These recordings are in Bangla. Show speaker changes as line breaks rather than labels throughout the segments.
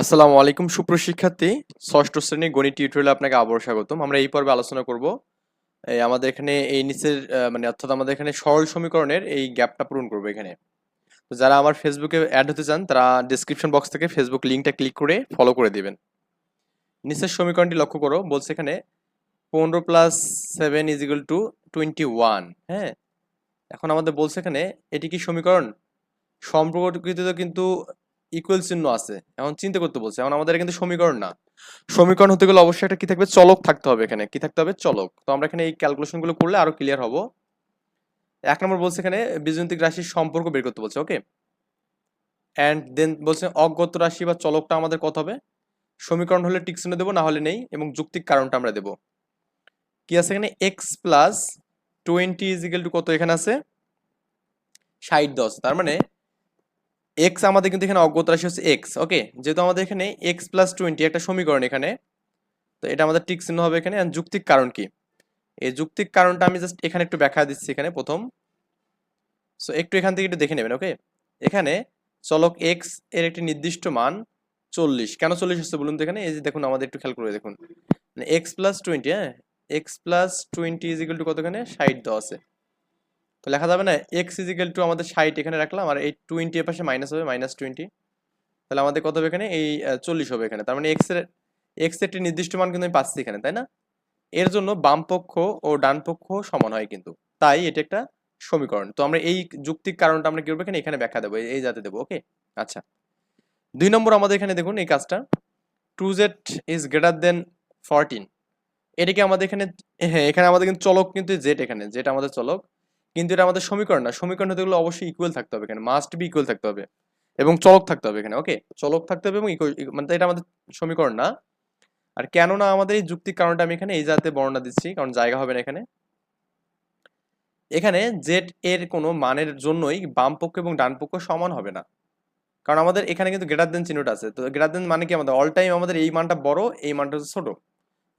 আসসালামু আলাইকুম সুপ্রশিক্ষার্থী ষষ্ঠ শ্রেণির গণিত টিউটোরিয়ালে আপনাকে আবারও স্বাগতম। আমরা এই পর্বে আলোচনা করব। এই আমাদের এখানে এই নিচের মানে অর্থাৎ আমাদের এখানে সরল সমীকরণের এই গ্যাপটা পূরণ করব এখানে। তো যারা আমার ফেসবুকে অ্যাড হতে চান, তারা ডিসক্রিপশন বক্স থেকে ফেসবুক লিঙ্কটা ক্লিক করে ফলো করে দিবেন। নিচের সমীকরণটি লক্ষ্য করো, বলছে এখানে পনেরো plus seven is equal to twenty one হ্যাঁ? এখন আমাদের বলছে এখানে, এটি কি সমীকরণ? সম্পর্কিত কিন্তু ইকুয়াল চিহ্ন আছে। এখন চিন্তা করতে বলছে, এখন আমাদের কিন্তু সমীকরণ না। সমীকরণ হতে গেলে অবশ্যই একটা কি থাকবে? চলক থাকতে হবে এখানে। কি থাকতে হবে? চলক। তো আমরা এখানে এই ক্যালকুলেশনগুলো করলে আরও ক্লিয়ার হব। এক নম্বর বলছে এখানে বীজগণিতিক রাশির সম্পর্ক বের করতে বলছে ওকে অ্যান্ড দেন বলছে অজ্ঞত রাশি বা চলকটা আমাদের কত হবে? সমীকরণ হলে টিক চিহ্ন দেবো, না হলে নেই, এবং যুক্তিক কারণটা আমরা দেবো। কি আছে এখানে? এক্স প্লাস টোয়েন্টি টু কত এখানে আছে? ষাট দশ। তার মানে এক্স আমাদের কিন্তু এখানে অজ্ঞত রাশি হচ্ছে এক্স ওকে যেহেতু আমাদের এখানে এক্স প্লাস টোয়েন্টি একটা সমীকরণ এখানে, তো এটা আমাদের টিক চিহ্ন হবে এখানে যুক্তিক কারণ কি? এই যুক্তিক কারণটা আমি জাস্ট এখানে একটু ব্যাখ্যা দিচ্ছি এখানে প্রথম। সো একটু এখান থেকে একটু দেখে নেবেন ওকে এখানে চলক এক্সের একটি নির্দিষ্ট মান চল্লিশ। কেন চল্লিশ হচ্ছে বলুন তো এখানে? এই যে দেখুন, আমাদের একটু খেয়াল করে দেখুন। মানে এক্স প্লাস টোয়েন্টি হ্যাঁ? X plus twenty is equal to কত এখানে? ষাট দেওয়া আছে তো লেখা যাবে না এক্স ইজ ইকুয়াল টু আমাদের ষাট এখানে রাখলাম, আর এই টোয়েন্টি এর পাশে মাইনাস হবে মাইনাস টোয়েন্টি তাহলে আমাদের কত হবে এখানে? এই চল্লিশ হবে এখানে। তার মানে এক্সের এক্স একটি নির্দিষ্ট মান কিন্তু আমি পাচ্ছি এখানে, তাই না? এর জন্য বাম পক্ষ ও ডান পক্ষ সমান হয় কিন্তু। তাই এটা একটা সমীকরণ। তো আমরা এই যুক্তিক কারণটা আমরা কি করব এখানে? এখানে ব্যাখ্যা দেবো, এই যাতে দেবো ওকে আচ্ছা। দুই নম্বর আমাদের এখানে দেখুন এই কাজটা। Two z is greater than fourteen এটাকে আমাদের এখানে হ্যাঁ এখানে আমাদের কিন্তু চলক কিন্তু জেড এখানে যেটা আমাদের চলক। কিন্তু এটা আমাদের সমীকরণ না। সমীকরণ হতে অবশ্যই ইকুয়াল থাকতে হবে এখানে। মাস্ট বি ইকুয়াল থাকতে হবে। এবং চলক থাকতে হবে এখানে ওকে চলক থাকতে হবে এবং মানে এটা আমাদের সমীকরণ না। আর কেন না আমাদের এই যুক্তির কারণটা আমি এখানে এই জাতে বর্ণনা দিচ্ছি, কারণ জায়গা হবে না এখানে। এখানে জেড এর কোনো মানের জন্যই বাম পক্ষ এবং ডান পক্ষ সমান হবে না। কারণ আমাদের এখানে কিন্তু গ্রেটার দেন চিহ্নটা আছে। তো গ্রেটার দেন মানে কি আমাদের? অল টাইম আমাদের এই মানটা বড়, এই মানটা ছোট।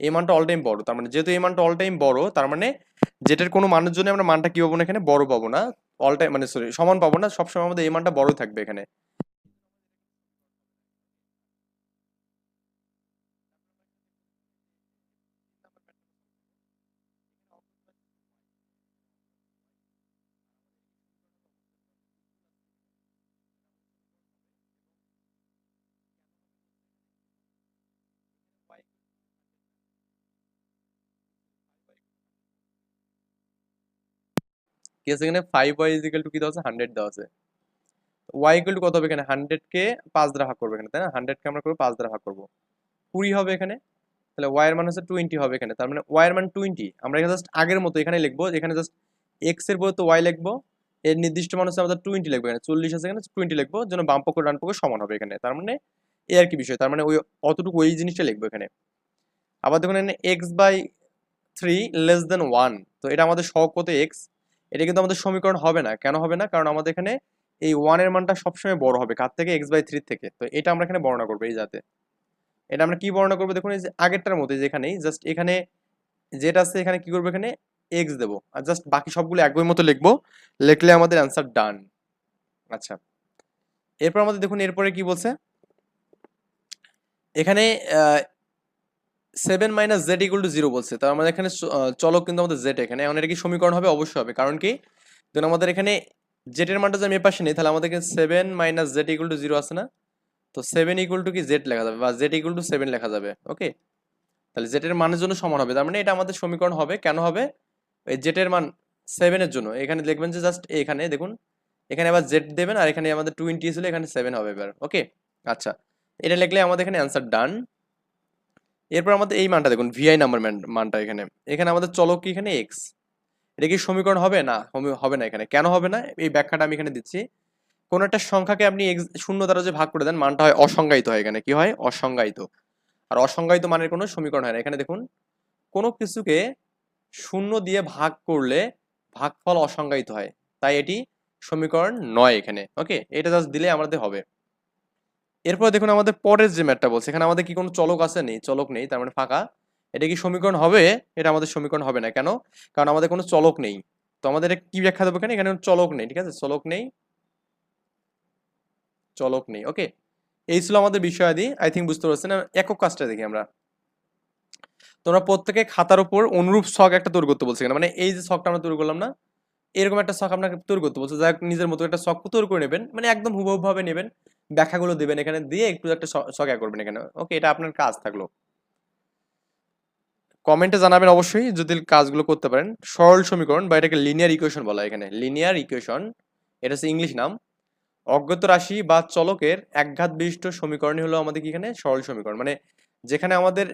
এই মানটা অল টাইম বড়। তার মানে যেহেতু এই মানটা অল টাইম বড়, তার মানে যেটার কোনো মানের জন্য আমরা মানটা কি পাবো না এখানে? বড় পাবো না। অল টাইম মানে সরি সমান পাবো না। সবসময় আমাদের এই মানটা বড় থাকবে এখানে। কি আছে এখানে ফাইভ ওয়াই ইজিক্যাল টু কি দেওয়া আছে? হান্ড্রেড দেওয়া আছে। ওয়াই ইকুয়াল টু কত হবে এখানে? হান্ড্রেড কে পাঁচ দ্বারা ভাগ করব এখানে, তাই না? হান্ড্রেড কে আমরা করব পাঁচ দ্বারা ভাগ করব। কুড়ি হবে এখানে, তাহলে ওয়াই এর মান হচ্ছে টোয়েন্টি হবে এখানে, তার মানে ওয়াই এর মান টোয়েন্টি আমরা এখানে জাস্ট আগের মতো এখানে লিখব, এখানে জাস্ট এক্সের বলতে ওয়াই লিখব, এর নির্দিষ্ট মান হচ্ছে আমাদের টোয়েন্টি লিখব এখানে, চল্লিশ আছে এখানে টোয়েন্টি লিখব, যেন বাম পক্ষ, ডান পক্ষ সমান হবে এখানে, তার মানে এ আর কি বিষয়, তার মানে ওই অতটুকু ওই জিনিসটা লিখব এখানে। আবার দেখুন এখানে x by three less than one তো এটা আমাদের শখ কত এক্স এটা কিন্তু আমাদের সমীকরণ হবে না। কেন হবে না? কারণ আমাদের এখানে এই ওয়ানের মানটা সবসময় বড় হবে, কার থেকে? এক্স বাই থ্রি থেকে। তো এটা আমরা এখানে বর্ণনা করব এই যাতে এটা আমরা কি বর্ণনা করব? দেখুন, এই যে আগেরটার মধ্যে যেখানেই জাস্ট এখানে যেটা আছে, এখানে কি করব এখানে? এক্স দেবো। আর জাস্ট বাকি সবগুলো এক বইয়ের মতো লিখব। লিখলে আমাদের অ্যান্সার ডান আচ্ছা। এরপর আমাদের দেখুন, এরপরে কি বলছে? এখানে seven minus z equal to zero বলছে। তার আমাদের এখানে চলক কিন্তু আমাদের জেড এখানে। এখন এটা কি সমীকরণ হবে? অবশ্যই হবে। কারণ কি? যেন আমাদের এখানে জেটের মানটা যদি আমি পাশে নিই, তাহলে আমাদের seven minus z equal to zero আছে না? তো সেভেন ইকুয়াল টু কি জেড লেখা যাবে? বা জেড ইকুয়াল টু সেভেন লেখা যাবে। ওকে? তাহলে জেটের মানের জন্য সমান হবে। তার মানে এটা আমাদের সমীকরণ হবে। কেন হবে? এই জেটের মান সেভেনের জন্য। এখানে দেখবেন যে জাস্ট এখানে, দেখুন, এখানে আবার জেড দেবেন আর এখানে আমাদের টোয়েন্টি ছিল এখানে সেভেন হবে এবার। ওকে? আচ্ছা। এটা লিখলে আমাদের এখানে অ্যান্সার ডান। এরপর আমাদের এই মানটা দেখুন ভিআই নাম্বার মানটা এখানে। এখানে আমাদের চলক কি এখানে? এক্স এটা কি সমীকরণ হবে? না, হবে- না এখানে। কেন হবে না? এই ব্যাখ্যাটা আমি এখানে দিচ্ছি। কোন একটা সংখ্যাকে আপনি শূন্য দ্বারা যে ভাগ করে দেন, মানটা হয় অসংজ্ঞায়িত হয় এখানে। কি হয়? অসংজ্ঞায়িত। আর অসংজ্ঞায়িত মানের কোনো সমীকরণ হয় না। এখানে দেখুন, কোনো কিছুকে শূন্য দিয়ে ভাগ করলে ভাগফল অসংজ্ঞায়িত হয়। তাই এটি সমীকরণ নয় এখানে। ওকে? এটা জাস্ট দিলে আমাদের হবে। এরপর দেখুন আমাদের পরের যে ম্যাটটা বলছে, এখানে আমাদের কি কোনো চলক আছে? নেই, চলক নেই, তার মানে ফাঁকা। এটা কি সমীকরণ হবে? এটা আমাদের সমীকরণ হবে না। কেন? কারণ আমাদের কোনো চলক নেই। তো আমাদের কি ব্যাখ্যা দেবো এখানে? এখানে চলক নেই, ঠিক আছে? চলক নেই। চলক নেই, ওকে? এই ছিল আমাদের বিষয়াদি। আই থিঙ্ক বুঝতে পারছেন। একক কাজটা দেখি আমরা। তোমরা প্রত্যেকে খাতার উপর অনুরূপ শখ একটা তৈরি করতে বলছে। মানে এই যে শখটা আমরা তৈরি করলাম না, এরকম একটা শখ আপনাকে তৈরি করতে বলছে। যাই নিজের মতো একটা শখ তৈরি করে নেবেন। মানে একদম হুবহু ভাবে নেবেন। ব্যাখ্যাগুলো দেবেন এখানে দিয়ে একটু একটা অ্যাড করবেন এখানে। ওকে এটা আপনার কাজ থাকল। কমেন্টে জানাবেন অবশ্যই যদি কাজগুলো করতে পারেন। সরল সমীকরণ বা এটাকে লিনিয়ার ইকুয়েশন বলা হয় এখানে। লিনিয়ার ইকুয়েশন এটা হচ্ছে ইংলিশ নাম। অজ্ঞাত রাশি বা চলকের একঘাত বিশিষ্ট সমীকরণই হলো আমাদের কি এখানে? সরল সমীকরণ। মানে যেখানে আমাদের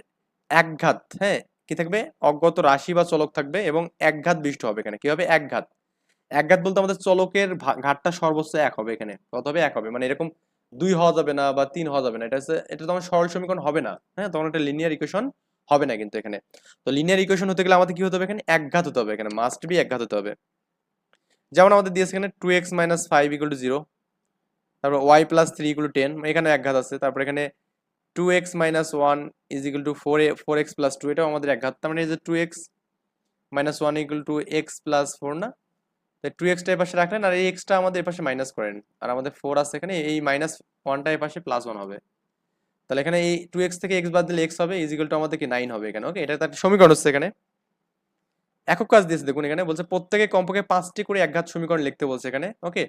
একঘাত হ্যাঁ? কি থাকবে? অজ্ঞাত রাশি বা চলক থাকবে এবং একঘাত বিশিষ্ট হবে এখানে। কি হবে? একঘাত। একঘাত বলতে আমাদের চলকের ঘাটটা সর্বোচ্চ এক হবে এখানে। কত হবে? এক হবে। মানে এরকম দুই হওয়া যাবে না বা তিন হওয়া যাবে না। এটা হচ্ছে, এটা তো আমার সরল সমীকরণ হবে না। হ্যাঁ তখন একটা লিনিয়ার ইকুয়েশন হবে না কিন্তু এখানে। তো লিনিয়ার ইকুয়েশন হতে গেলে আমাদের কি হতে হবে এখানে? একঘাত হতে হবে এখানে। মাস্ট বি একঘাত হতে হবে। যেমন আমাদের দিয়েছে এখানে two x minus five equal to zero তারপর y plus three equal to ten এখানে একঘাত আছে। তারপর এখানে two x minus one is equal to four four x plus two এটাও আমাদের একঘাত। তার মানে যে two x minus one equal to x plus four না? টু এক্সটা এর পাশে রাখলেন আর এই এক্সটা আমাদের এর পাশে মাইনাস করেন আর আমাদের ফোর আছে এখানে, এই মাইনাস ওয়ানটা এর পাশে প্লাস ওয়ান হবে। তাহলে এখানে এই টু এক্স থেকে এক্স বাদ দিলে এক্স হবে ইজিক্যাল টু আমাদের কি নাইন হবে এখানে ওকে এটা তার সমীকরণ হচ্ছে এখানে। একক কাজ দিয়েছে, দেখুন এখানে, বলছে প্রত্যেকে কমপক্ষে পাঁচটি করে একঘাত সমীকরণ লিখতে বলছে এখানে ওকে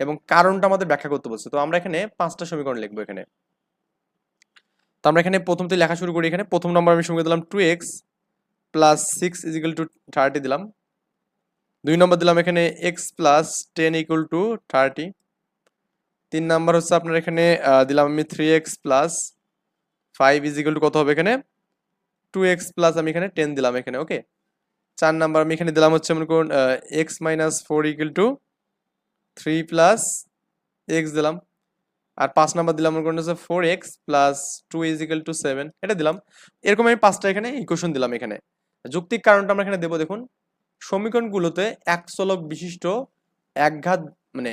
এবং কারণটা আমাদের ব্যাখ্যা করতে বলছে। তো আমরা এখানে পাঁচটা সমীকরণ লিখব এখানে। তো আমরা এখানে প্রথম থেকে লেখা শুরু করি এখানে। প্রথম নম্বর আমি সমীকরণ দিলাম two x plus six is equal to thirty দিলাম। দুই নম্বর দিলাম এখানে x plus ten equal to thirty তিন নাম্বার হচ্ছে আপনার এখানে দিলাম আমি three x plus five is equal to কত হবে এখানে? টু এক্স প্লাস আমি এখানে টেন দিলাম এখানে ওকে চার নাম্বার আমি এখানে দিলাম হচ্ছে মনে করুন x minus four equal to three plus x দিলাম। আর পাঁচ নাম্বার দিলাম মনে করুন হচ্ছে four x plus two is equal to seven এটা দিলাম। এরকম আমি পাঁচটা এখানে ইকুয়েশন দিলাম এখানে। যৌক্তিক কারণটা আমরা এখানে দেবো দেখুন। সমীকরণগুলোতে এক চলক বিশিষ্ট একঘাত মানে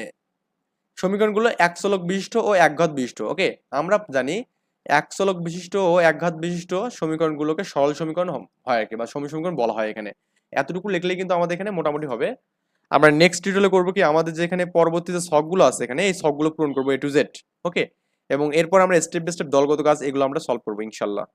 সমীকরণগুলো এক চলক বিশিষ্ট ও একঘাত বিশিষ্ট, ওকে? আমরা জানি এক চলক বিশিষ্ট ও একঘাত বিশিষ্ট সমীকরণগুলোকে সরল সমীকরণ হয় আর কি বা সমী সমীকরণ বলা হয় এখানে। এতটুকু লিখলেই কিন্তু আমাদের এখানে মোটামুটি হবে। আমরা নেক্সট টিউটোরিয়ালে করব কি, আমাদের যে এখানে পরবর্তী যে শখগুলো আছে এখানে, এই শখগুলো পূরণ করব এ টু জেড ওকে? এবং এরপর আমরা স্টেপ বাই স্টেপ দলগত কাজ এগুলো আমরা সলভ করব, ইনশাল্লাহ।